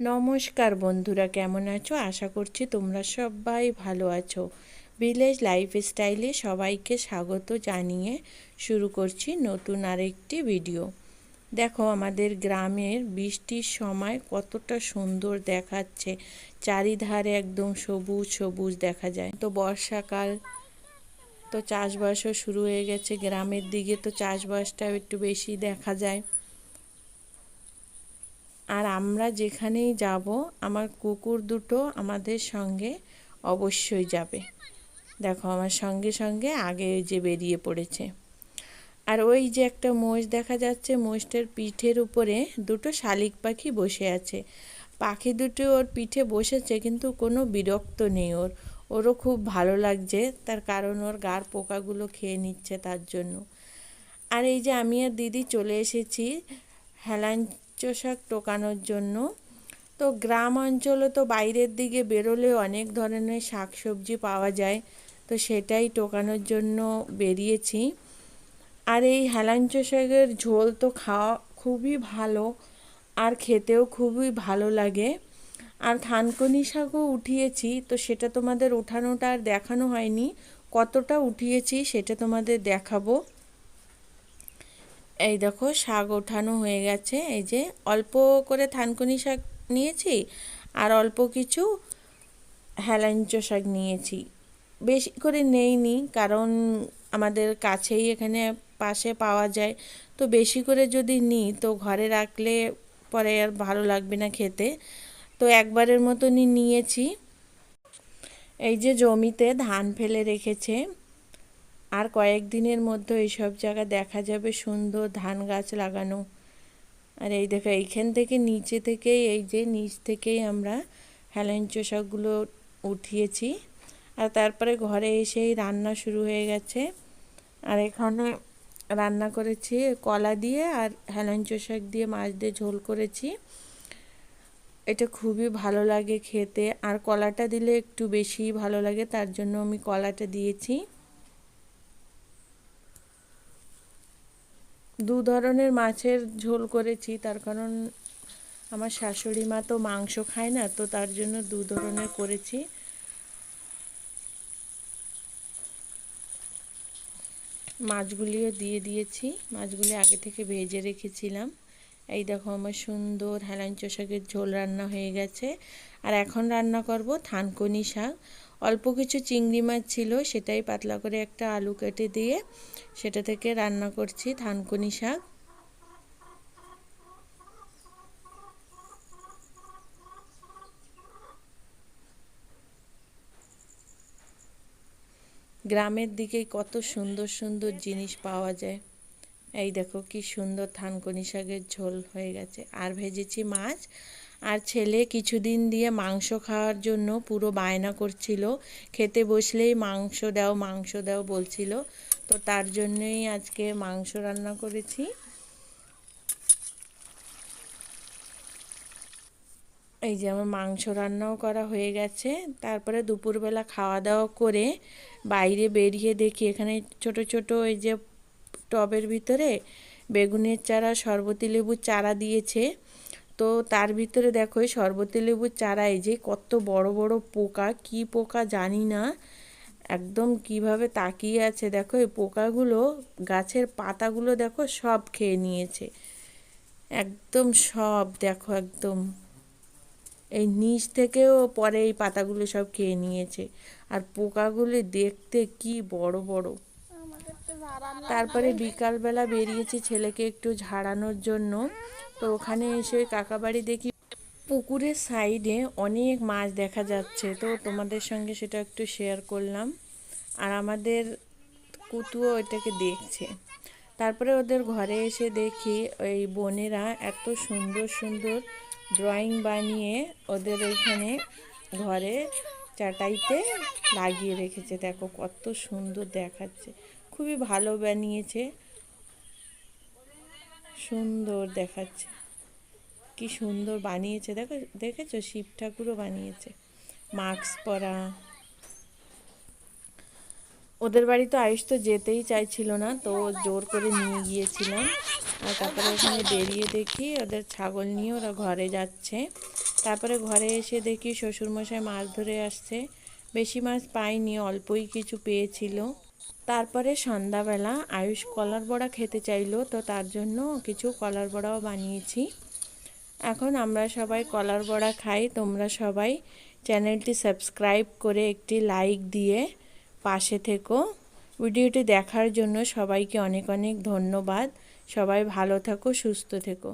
নমস্কার বন্ধুরা, কেমন আছো? আশা করছি তোমরা সবাই ভালো আছো। ভিলেজ লাইফস্টাইলে সবাইকে স্বাগত জানিয়ে শুরু করছি নতুন আরেকটি ভিডিও দেখো, আমাদের গ্রামের বৃষ্টির সময় কতটা সুন্দর দেখাচ্ছে। চারিধারে একদম সবুজ সবুজ দেখা যায়। তো বর্ষাকাল তো চাষবাসও শুরু হয়ে গেছে। গ্রামের দিকে তো চাষবাসটাও একটু বেশি দেখা যায়। আর আমরা যেখানেই যাব, আমার কুকুর দুটো আমাদের সঙ্গে অবশ্যই যাবে। দেখো, আমার সঙ্গে সঙ্গে আগে যে বেরিয়ে পড়েছে। আর ওই যে একটা মোষ দেখা যাচ্ছে, মোষটার পিঠের উপরে দুটো শালিক পাখি বসে আছে। পাখি দুটো ওর পিঠে বসেছে, কিন্তু কোনো বিরক্ত নেই ওর। ওরও খুব ভালো লাগছে, তার কারণ ওর গার পোকাগুলো খেয়ে নিচ্ছে তার জন্য। আর এই যে আমি আর দিদি চলে এসেছি, হেলান শাক টোকানোর জন্য। তো গ্রাম অঞ্চলে তো বাইরের দিকে বেরোলে অনেক ধরনের শাক সবজি পাওয়া যায়। তো সেটাই টোকানোর জন্য বেরিয়েছি। আর এই হেলাঞ্চ শাকের ঝোল তো খাওয়া খুবই ভালো আর খেতেও খুবই ভালো লাগে। আর থানকনি শাকও উঠিয়েছি, তো সেটা তোমাদের উঠানোটা আর দেখানো হয়নি। কতটা উঠিয়েছি সেটা তোমাদের দেখাবো। এই দেখো, শাক ওঠানো হয়ে গেছে। এই যে অল্প করে থানকুনি শাক নিয়েছি আর অল্প কিছু হেলাঞ্চ শাক নিয়েছি। বেশি করে নেইনি, কারণ আমাদের কাছেই এখানে পাশে পাওয়া যায়। তো বেশি করে যদি নিই, তো ঘরে রাখলে পরে আর ভালো লাগবে না খেতে। তো একবারের মতনই নিয়েছি। এই যে জমিতে ধান ফেলে রেখেছে আর কয়েকদিনের মধ্যে এইসব জায়গা দেখা যাবে, সুন্দর ধান গাছ লাগানো। আর এই দেখো, এইখান থেকে নিচে থেকেই, এই যে নিচ থেকেই আমরা হেলেঞ্চ শাকগুলো উঠিয়েছি। আর তারপরে ঘরে এসেই রান্না শুরু হয়ে গেছে। আর এখানে রান্না করেছি কলা দিয়ে আর হেলেঞ্চ শাক দিয়ে মাছ দিয়ে ঝোল করেছি। এটা খুবই ভালো লাগে খেতে। আর কলাটা দিলে একটু বেশি ভালো লাগে, তার জন্য আমি কলাটা দিয়েছি। দু ধরনের মাছের ঝোল করেছি, তার কারণ আমার শাশুড়ি মা তো মাংস খায় না, তো তার জন্য দু ধরনের করেছি। মাছগুলিও দিয়ে দিয়েছি, মাছগুলি আগে থেকে ভেজে রেখেছিলাম। এই দেখো আমার সুন্দর হেলাঞ্চ শাকের ঝোল রান্না হয়ে গেছে। আর এখন রান্না করব থানকনি শাক। অল্প কিছু চিংড়ি মাছ ছিল, সেটাই পাতলা করে একটা আলু কেটে দিয়ে সেটা থেকে রান্না করছি থানকুনি শাক। গ্রামের দিকেই কত সুন্দর সুন্দর জিনিস পাওয়া যায়। এই দেখো কি সুন্দর থানকুনি শাকের ঝোল হয়ে গেছে। আর ভেজেছি মাছ আর ছেলে কিছুদিন দিয়ে মাংস খাওয়ার জন্য পুরো বায়না করছিল। খেতে বসলেই মাংস দাও মাংস দাও বলছিল। তো তার জন্যই আজকে মাংস রান্না করেছি। এই যে আমার মাংস রান্নাও করা হয়ে গেছে। তারপরে দুপুরবেলা খাওয়া দাওয়া করে বাইরে বেরিয়ে দেখি এখানে ছোট ছোট এই যে টবের ভিতরে বেগুনের চারা, শরবতি লেবুর চারা দিয়েছে। তো তার ভিতরে দেখো শরবতি লেবুর চারা এই যে কত বড় বড় পোকা, কি পোকা জানি না। একদম কীভাবে তাকিয়ে আছে দেখো, এই পোকাগুলো গাছের পাতাগুলো দেখো সব খেয়ে নিয়েছে। একদম সব দেখো একদম। এই নিচ থেকেও পরে এই পাতাগুলো সব খেয়ে নিয়েছে। আর পোকাগুলি দেখতে কি বড় বড়। তারপরে বিকালবেলা বেরিয়েছি ছেলেকে একটু ঝাড়ানোর জন্য। তো ওখানে এসে কাকাবাড়ি দেখি পুকুরের সাইডে অনেক মাছ দেখা যাচ্ছে। তো তোমাদের সঙ্গে সেটা একটু শেয়ার করলাম। আর আমাদের কুতুও ওইটাকে দেখছে। তারপরে ওদের ঘরে এসে দেখি ওই বোনেরা এত সুন্দর সুন্দর ড্রয়িং বানিয়ে ওদের ওইখানে ঘরে চাটাইতে লাগিয়ে রেখেছে। দেখো কত সুন্দর দেখাচ্ছে। খুবই ভালো বানিয়েছে। সুন্দর দেখাচ্ছে। কি সুন্দর বানিয়েছে। দেখো, দেখেছ? শিব ঠাকুরও বানিয়েছে। মাস্ক পরা। ওদের বাড়ি তো আয়ুষ তো যেতেই চাইছিল না, তো জোর করে নিয়ে গিয়েছিলাম। আর তারপরে এখানে বেরিয়ে দেখি ওদের ছাগল নিয়ে ওরা ঘরে যাচ্ছে। তারপরে ঘরে এসে দেখি শ্বশুরমশাই মাছ ধরে আসছে। বেশি মাছ পাইনি, অল্পই কিছু পেয়েছিল। তারপরে সন্ধ্যাবেলা আয়ুষ কলার বড়া খেতে চাইলো, তো তার জন্য কিছু কলার বড়াও বানিয়েছি। এখন আমরা সবাই কলার বড়া খাই। তোমরা সবাই চ্যানেলটি সাবস্ক্রাইব করে একটি লাইক দিয়ে পাশে থেকো। ভিডিওটি দেখার জন্য সবাইকে অনেক অনেক ধন্যবাদ। সবাই ভালো থেকো, সুস্থ থেকো।